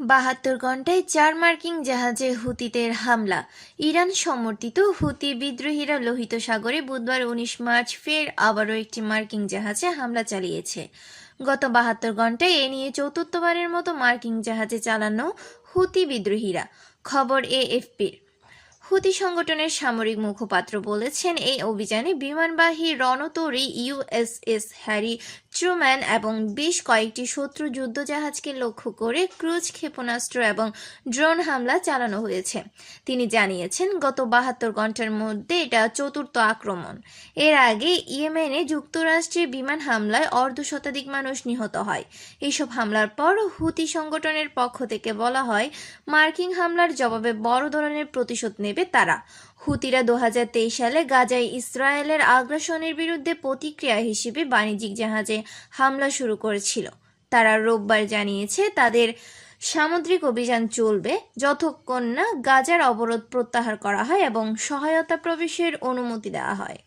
বাহাত্তর ঘন্টায় চার মার্কিন জাহাজে হুতিদের হামলা। ইরান সমর্থিত হুতি বিদ্রোহীরা লোহিত সাগরে বুধবার উনিশ মার্চ ফের আবারও একটি মার্কিন জাহাজে হামলা চালিয়েছে। গত বাহাত্তর ঘন্টায় এ নিয়ে চতুর্থবারের মতো মার্কিন জাহাজে চালানো হুতি বিদ্রোহীরা। খবর এএফপির। হুতি সংগঠনের সামরিক মুখপাত্র বলেছেন, এই অভিযানে বিমানবাহী রণতরী ইউএসএস হ্যারি ট্রুম্যান এবং বেশ কয়েকটি শত্রু যুদ্ধজাহাজকে লক্ষ্য করে ক্রুজ ক্ষেপণাস্ত্র এবং ড্রোন হামলা চালানো হয়েছে। তিনি জানিয়েছেন, গত বাহাত্তর ঘণ্টার মধ্যে এটা চতুর্থ আক্রমণ। এর আগে ইয়েমেনে যুক্তরাষ্ট্রের বিমান হামলায় অর্ধ শতাধিক মানুষ নিহত হয়। এইসব হামলার পর হুতি সংগঠনের পক্ষ থেকে বলা হয়, মার্কিন হামলার জবাবে বড় ধরনের প্রতিশোধ নেবে তারা। হুতিরা দুহাজার তেইশ সালে গাজায় ইসরায়েলের আগ্রাসনের বিরুদ্ধে প্রতিক্রিয়া হিসেবে বাণিজ্যিক জাহাজে হামলা শুরু করেছিল। তারা রোববার জানিয়েছে, তাদের সামুদ্রিক অভিযান চলবে যতক্ষণ না গাজার অবরোধ প্রত্যাহার করা হয় এবং সহায়তা প্রবেশের অনুমতি দেওয়া হয়।